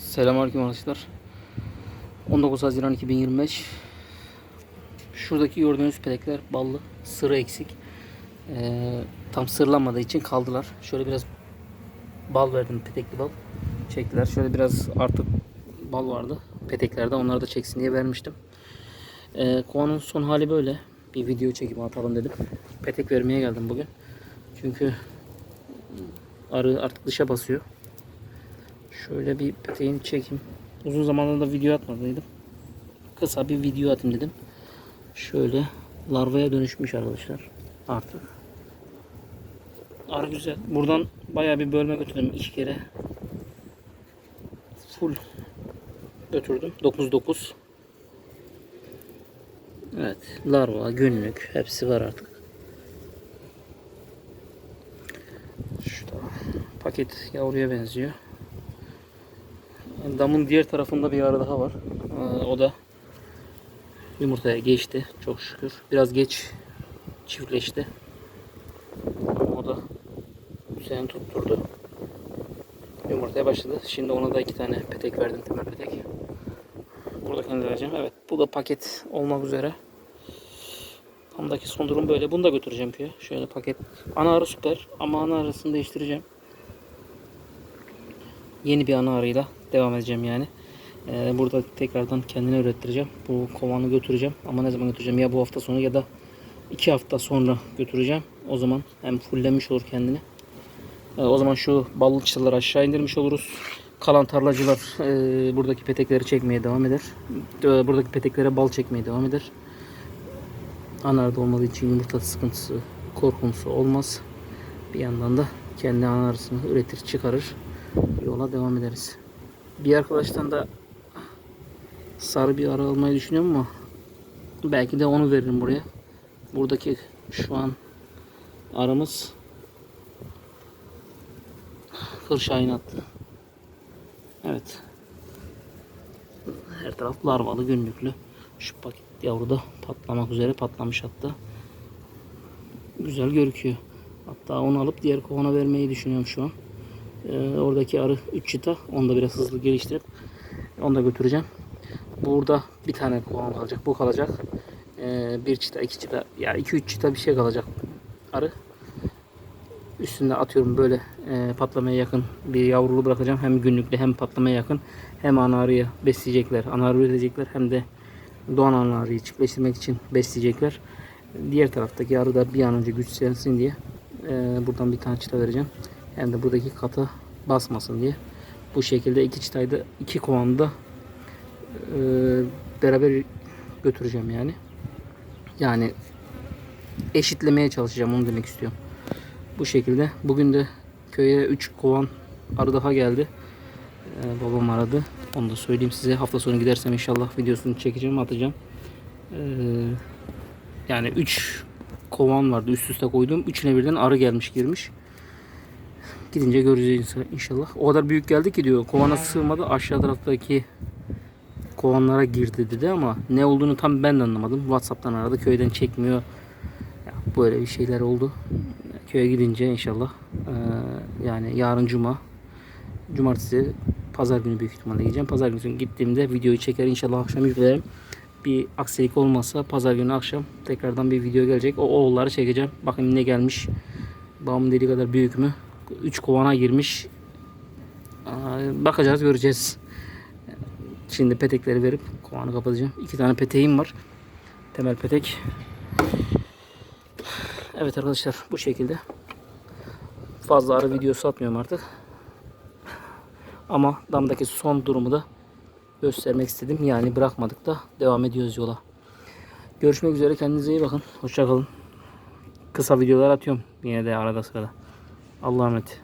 Selamünaleyküm arkadaşlar. 19 Haziran 2025. Şuradaki gördüğünüz pelekler ballı, sırı eksik. Ee, tam sırlanmadığı için kaldılar. Şöyle biraz bal verdim, petekli bal. Çektiler. Şöyle biraz artık bal vardı peteklerde. Onları da çeksin diye vermiştim. Ee, kovanın son hali böyle. Bir video çekip atalım dedim. Petek vermeye geldim bugün. Çünkü arı artık dışa basıyor. Şöyle bir peteğini çekeyim. Uzun zamandır da video atmadıydım. Kısa bir video atayım dedim. Şöyle larvaya dönüşmüş arkadaşlar. Artık. Arı güzel. Buradan bayağı bir bölme götürdüm iki kere. Full götürdüm. 9-9. Evet. Larva, günlük hepsi var artık. Şurada paket yavruya benziyor. Damın diğer tarafında bir arı daha var. Ee, O da yumurtaya geçti çok şükür. Biraz geç çiftleşti. O da Hüseyin tutturdu. Yumurtaya başladı. Şimdi ona da iki tane petek verdim. Temel petek. Buradakini de vereceğim. Evet bu da paket olmak üzere. Damdaki son durum böyle. Bunu da götüreceğim köye. Şöyle paket. Ana arı süper ama ana arasını değiştireceğim. Yeni bir ana arıyla devam edeceğim yani. Ee, burada tekrardan kendine ürettireceğim. Bu kovanı götüreceğim. Ama ne zaman götüreceğim? Ya bu hafta sonu ya da iki hafta sonra götüreceğim. O zaman hem fullemiş olur kendini. Ee, o zaman şu ballı çıtaları aşağı indirmiş oluruz. Kalan tarlacılar e, buradaki petekleri çekmeye devam eder. E, buradaki peteklere bal çekmeye devam eder. Anarda olmadığı için yumurta sıkıntısı, korkuntusu olmaz. Bir yandan da kendi ana arısını üretir, çıkarır. Yola devam ederiz. Bir arkadaştan da sarı bir ara almayı düşünüyorum ama belki de onu veririm buraya. Buradaki şu an aramız Kırşahin attı. Evet. Her taraf larvalı günlüklü. Şu paket yavru da patlamak üzere patlamış hatta. Güzel görüküyor. Hatta onu alıp diğer kovana vermeyi düşünüyorum şu an. Ee, oradaki arı 3 çıta. Onu da biraz hızlı geliştirip onu da götüreceğim. Burada bir tane kovan kalacak. Bu kalacak. Ee, bir çıta, iki çıta, ya iki üç çıta bir şey kalacak arı. Üstünde atıyorum böyle e, patlamaya yakın bir yavrulu bırakacağım. Hem günlükle hem patlamaya yakın. Hem ana arıyı besleyecekler. Ana arı üretecekler. Hem de doğan ana arıyı çiftleştirmek için besleyecekler. Diğer taraftaki arı da bir an önce güçlensin diye e, buradan bir tane çıta vereceğim. Hem de buradaki kata basmasın diye. Bu şekilde iki çıtayı da iki kovanı da e, beraber götüreceğim yani. Yani eşitlemeye çalışacağım onu demek istiyorum. Bu şekilde. Bugün de köye 3 kovan arı daha geldi. Ee, babam aradı. Onu da söyleyeyim size. Hafta sonu gidersem inşallah videosunu çekeceğim, atacağım. Ee, yani 3 kovan vardı üst üste koyduğum. Üçüne birden arı gelmiş girmiş. Gidince göreceğiz inşallah. O kadar büyük geldi ki diyor. Kovana sığmadı. Aşağı taraftaki kovanlara girdi dedi ama ne olduğunu tam ben de anlamadım. Whatsapp'tan aradı. Köyden çekmiyor. Ya, böyle bir şeyler oldu. Köye gidince inşallah eee, yani yarın cuma cumartesi pazar günü büyük ihtimalle gideceğim. Pazar günü gittiğimde videoyu çeker inşallah akşam yüklerim. Bir aksilik olmazsa pazar günü akşam tekrardan bir video gelecek. O oğulları çekeceğim. Bakın ne gelmiş. Babamın dediği kadar büyük mü? 3 kovana girmiş. Bakacağız göreceğiz. Şimdi petekleri verip kovanı kapatacağım. İki tane peteğim var. Temel petek. Evet arkadaşlar bu şekilde. Fazla arı videosu atmıyorum artık. Ama damdaki son durumu da göstermek istedim. Yani bırakmadık da devam ediyoruz yola. Görüşmek üzere kendinize iyi bakın. Hoşçakalın. Kısa videolar atıyorum yine de arada sırada. Allah'a emanet.